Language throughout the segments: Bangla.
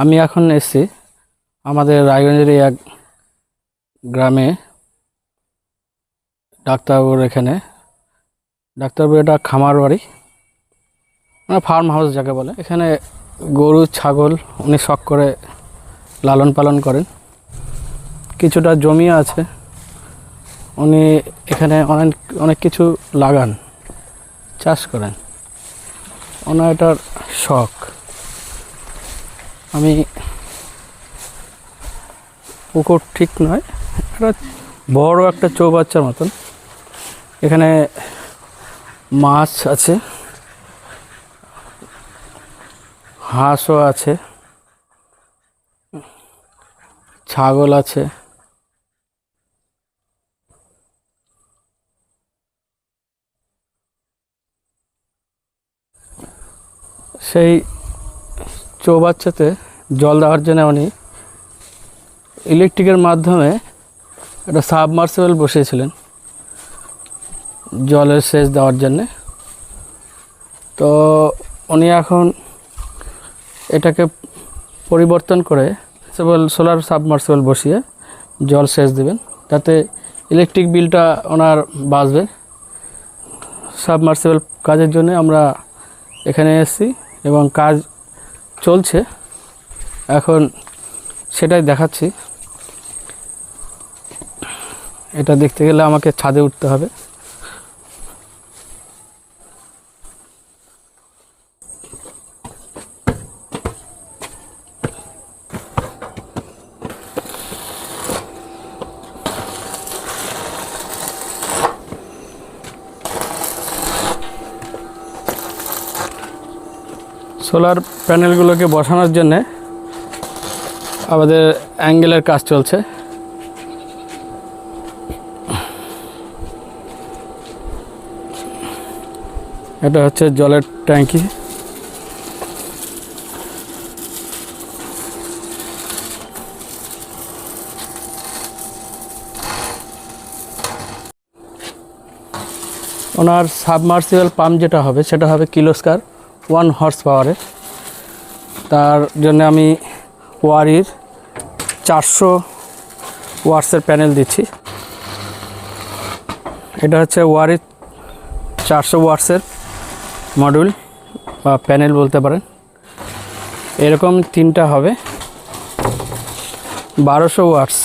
আমি এখন এসেছি আমাদের রায়গঞ্জের এক গ্রামে ডাক্তারবাবুর এখানে। ডাক্তারবাবু এটা খামার বাড়ি মানে ফার্ম হাউস যাকে বলে। এখানে গরু, ছাগল উনি শখ করে লালন পালন করেন। কিছুটা জমি আছে। উনি এখানে অনেক অনেক কিছু লাগান, চাষ করেন। ওনার এটার শখ। আমি পুকুর ঠিক নয়, একটা বড় একটা চৌবাচ্চার মতন। এখানে মাছ আছে, হাঁসও আছে, ছাগল আছে। সেই চৌবাচ্চাতে জল দেওয়ার জন্য উনি ইলেকট্রিকের মাধ্যমে একটা সাবমার্সিবল বসিয়েছিলেন জলের সেচ দেওয়ার জন্যে। তো উনি এখন এটাকে পরিবর্তন করে সোলার সাবমার্সিবল বসিয়ে জল সেচ দেবেন। তাতে ইলেকট্রিক বিলটা ওনার বাঁচবে। সাবমার্সিবল কাজের জন্য আমরা এখানে এসেছি এবং কাজ চলছে। এখন সেটাই দেখাচ্ছি। এটা দেখতে গেলে আমাকে ছাদে উঠতে হবে। সোলার প্যানেলগুলোকে বসানোর জন্যে আমাদের অ্যাঙ্গেলের কাজ চলছে। এটা হচ্ছে জলের ট্যাঙ্কি। ওনার সাবমার্সিবল পাম্প যেটা হবে, সেটা হবে কিলোস্কার। ওয়ান হর্স পাওয়ারের তার জন্য আমি ওয়ারির চারশো ওয়াটসের প্যানেল দিচ্ছি। এটা হচ্ছে ওয়ারির চারশো ওয়াটসের মডিউল বা প্যানেল বলতে পারেন। এরকম তিনটা হবে। বারোশো ওয়াটস।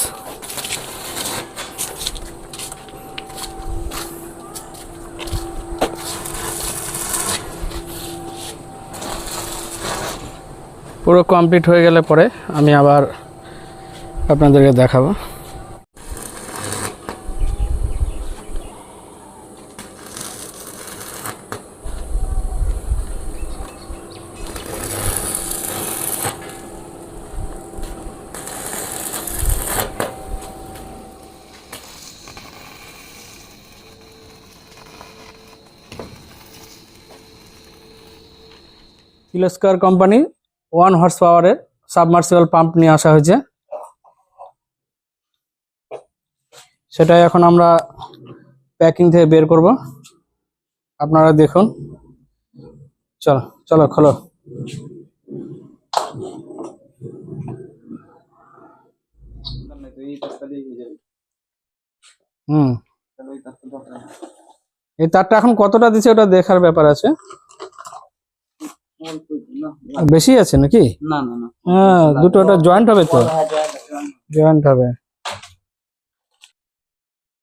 পুরো কমপ্লিট হয়ে গেলে পরে আমি আবার আপনাদেরকে দেখাবো। কিলোস্কার কোম্পানি ওয়ান হর্স পাওয়ারের সাবমার্সিবল পাম্প নিয়ে আসা হয়েছে। সেটাই এখন আমরা প্যাকিং থেকে বের করব। আপনারা দেখুন। চলো চলো, খোলো। হুম। এই তারটা এখন কতটা দিছে ওটা দেখার ব্যাপার আছে। বেশি আছে নাকি? না না না। হ্যাঁ দুটো ওটা জয়েন্ট হবে তো। জয়েন্ট হবে।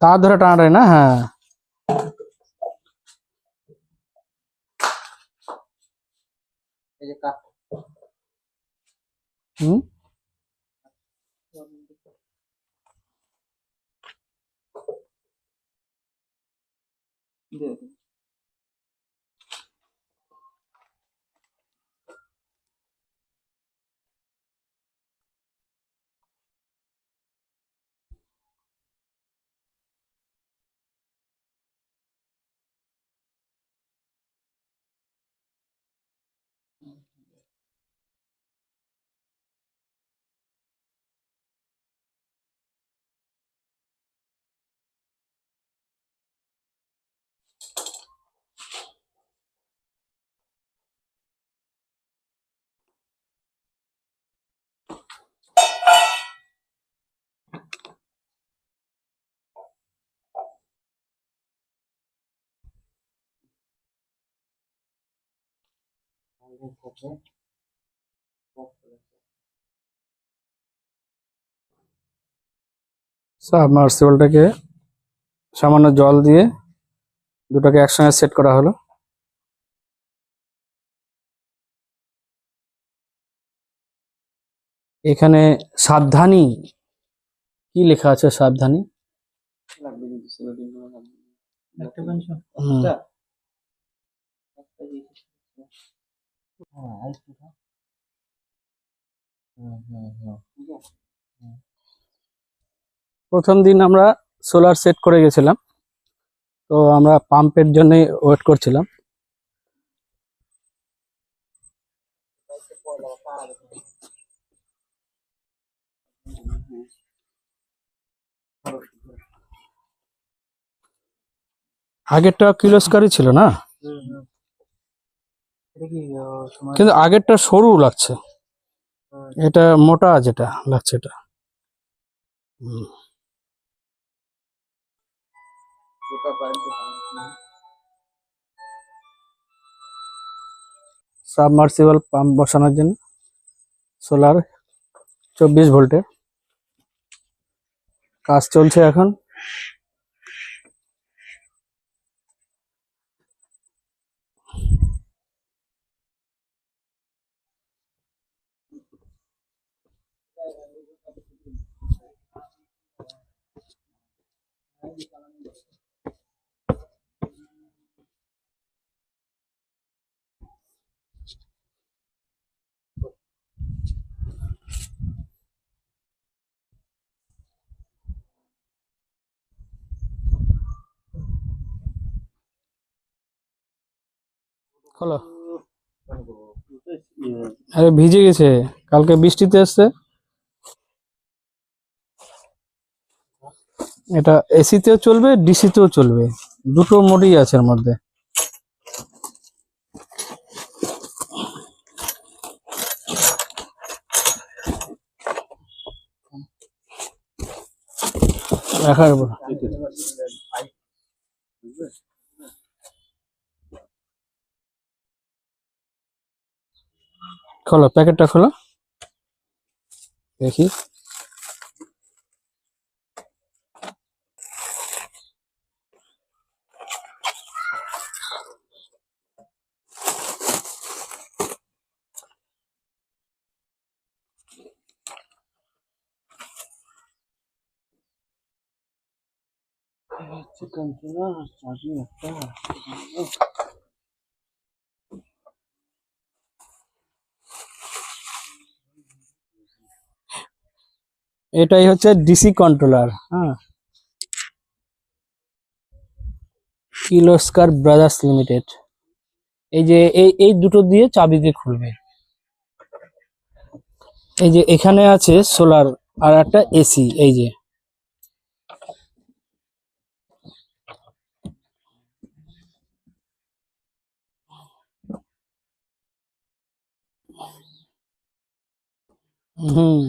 তার ধরে টানাটাই না? হ্যাঁ। এই যে দিয়ে দিন। সাবমার্সিবলটাকে সামান্য জল দিয়ে দুটাকে একসঙ্গে সেট করা হলো। এখানে সাবধানী কি লেখা আছে সাবধানী? হুম, হ্যাঁ আরেকটু প্রথম দিন আমরা সোলার সেট করে গেছিলাম। তো আমরা পাম্পের জন্য ওয়েট করছিলাম। আগেরটা কিলোস্কারই ছিল না? কিন্তু আগেরটা সরু লাগছে। এটা মোটা যেটা লাগছে এটা। সাবমার্সিবল পাম্প বসানোর জন্য সোলার চব্বিশ ভোল্টের কাজ চলছে এখন। খোলো আরে ভিজে গেছে। কালকে বৃষ্টিতে এসছে। এটা এসিতেও চলবে, ডিসিতেও চলবে। দুটো মোডই আছে এর মধ্যে। রাখার খোলো প্যাকেটটা খোলো দেখি চিকেন চুলা চাটনি একটা এটাই হচ্ছে ডিসি কন্ট্রোলার হ্যাঁ। Kirloskar brothers limited. এই যে, এই এই দুটো দিয়ে চাবি দিয়ে খুলবে। এই যে, এখানে আছে সোলার আর একটা এসি, এই যে। হুম।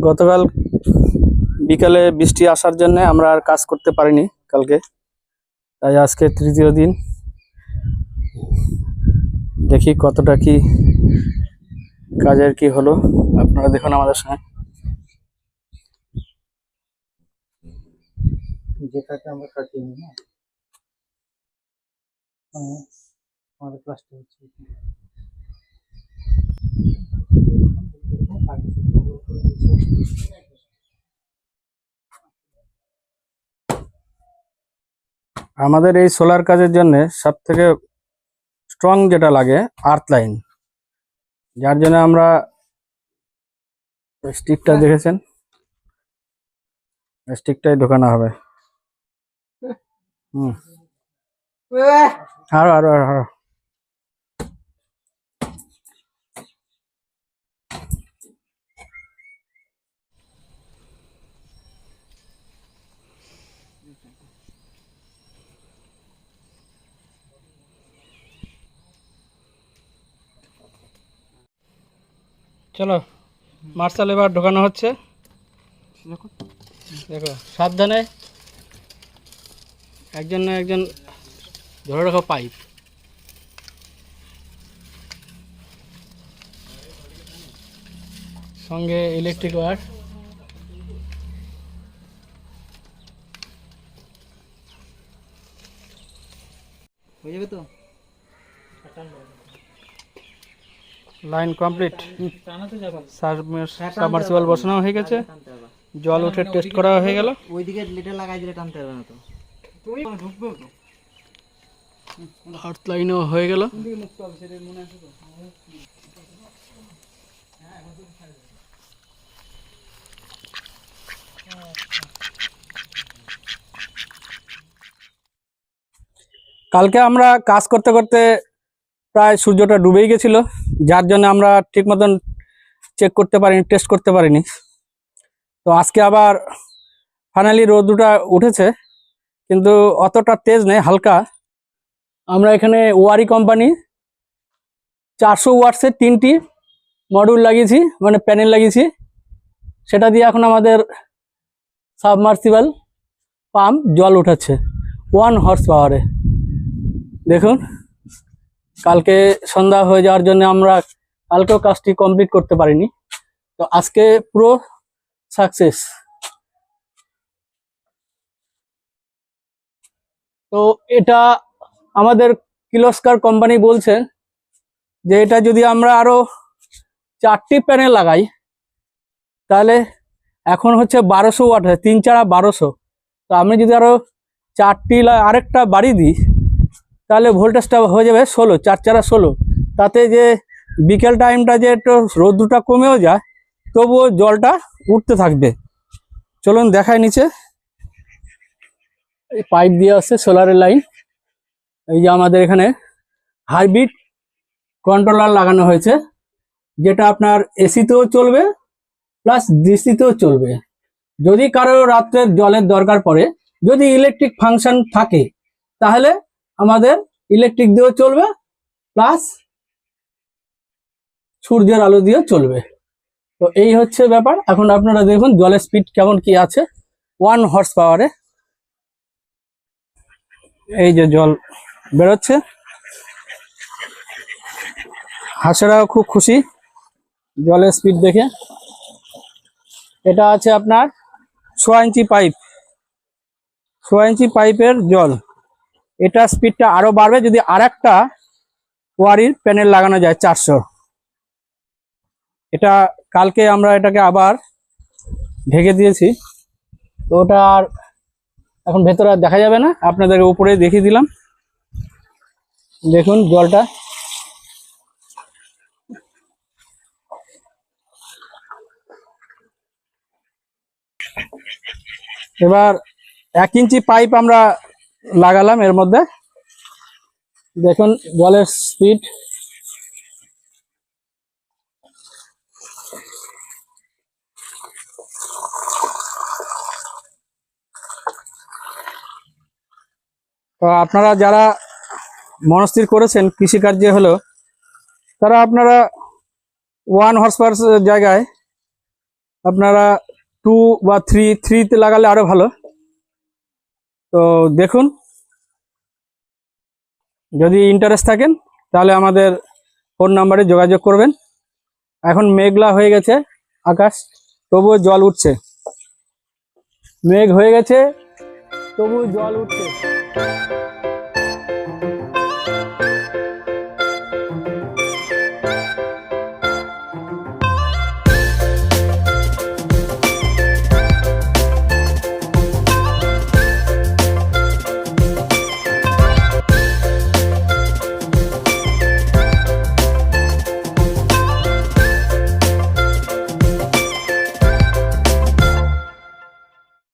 গতকাল বিকালে বৃষ্টি আসার জন্য আমরা আর কাজ করতে পারিনি কালকে। তাই আজকে তৃতীয় দিন। দেখি কতটা কি কাজের কি হলো। আপনারা দেখুন আমাদের সঙ্গে। যেটাকে আমরা কাটিয়ে নিই না মানে আমাদের ক্লাসটা হচ্ছে। আমাদের এই সোলার কাজের জন্য সব থেকে স্ট্রং যেটা লাগে আর্থ লাইন যার জন্য আমরা স্টিকটা দেখেছেন? স্টিকটাই ঢোকানো হবে। হুম। আরও আরও আরও। চলো মার্শাল এবার ঢোকানো হচ্ছে। দেখো। সাবধানে। একজন না একজন ধরে রাখো পাইপ। সঙ্গে ইলেকট্রিক ওয়ার হয়ে যাবে তো? লাইন কমপ্লিট যাবে সাবমার্সিবল বসানো হয়ে গেছে। জল উঠে টেস্ট করা হয়ে গেল। ওইদিকে লিটার লাগাই দিলে টানতে হবে না তো। তুমি? ঢুকবে তো। আর্থ লাইনও হয়ে গেল। কালকে আমরা কাজ করতে করতে প্রায় সূর্যটা ডুবেই গেছিল। যার জন্য আমরা ঠিক মতন চেক করতে পারিনি টেস্ট করতে পারিনি। তো আজকে আবার ফাইনালি রোদুটা উঠেছে, কিন্তু অতটা তেজ নেই, হালকা। আমরা এখানে ওয়ারি কোম্পানি চারশো ওয়াটসের তিনটি মডিউল লাগিয়েছি মানে প্যানেল লাগিয়েছি। সেটা দিয়ে এখন আমাদের সাবমার্সিবল পাম্প জল উঠাচ্ছে ওয়ান হর্স পাওয়ারে দেখুন। কালকে সন্ধ্যা হয়ে যাওয়ার জন্য আমরা কালকেও কাজটি কমপ্লিট করতে পারিনি। তো আজকে পুরো সাকসেস তো এটা আমাদের কিলোস্কার কোম্পানি বলছে যে এটা যদি আমরা আরও চারটি প্যানেল লাগাই, তাহলে এখন হচ্ছে বারোশো ওয়াট তিন চারা বারোশো। তো আমি যদি আরও চারটি আরেকটা বাড়ি দিই তাহলে ভোল্টেজটা হয়ে যাবে ষোলো, চার চারা ষোলো। তাতে যে বিকেল টাইমটা যে একটু রোদ্রটা কমেও যায়, তবুও জলটা উঠতে থাকবে। চলুন দেখায় নিচে। এই পাইপ দিয়ে আসছে সোলারের লাইন এই যে আমাদের এখানে হাইব্রিড কন্ট্রোলার লাগানো হয়েছে, যেটা আপনার এসিতেও চলবে প্লাস ডিসিতেও চলবে। যদি কারও রাত্রে জলের দরকার পড়ে, যদি ইলেকট্রিক ফাংশন থাকে, তাহলে আমাদের ইলেকট্রিক দিয়েও চলবে প্লাস সূর্যের আলো দিয়েও চলবে। তো এই হচ্ছে ব্যাপার। এখন আপনারা দেখুন জলের স্পিড কেমন কি আছে। ওয়ান হর্স পাওয়ারে এই যে জল বেরোচ্ছে। হাঁসেরাও খুব খুশি জলের স্পিড দেখে। এটা আছে আপনার সোয়া ইঞ্চি পাইপ সোয়া ইঞ্চি পাইপের জল। এটা স্পিডটা আরও বাড়বে যদি আরেকটা ওয়ারির প্যানেল লাগানো যায় চারশো। এটা কালকে আমরা এটাকে আবার ঢেকে দিয়েছি। তো ওটা আর এখন ভেতরে আর দেখা যাবে না, আপনাদের উপরে দেখিয়ে দিলাম। দেখুন জলটা। এবার এক ইঞ্চি পাইপ আমরা লাগালাম এর মধ্যে। দেখুন জলের স্পিড তো আপনারা যারা মনস্থির করেছেন কৃষিকার্যে হলো তারা আপনারা ওয়ান হর্স পাওয়ার জায়গায় আপনারা টু বা থ্রি থ্রিতে লাগালে আরও ভালো। তো দেখুন, যদি ইন্টারেস্ট থাকেন, তাহলে আমাদের ফোন নাম্বারে যোগাযোগ করবেন। এখন মেঘলা হয়ে গেছে আকাশ, তবুও জল উঠছে। মেঘ হয়ে গেছে তবু জল উঠছে।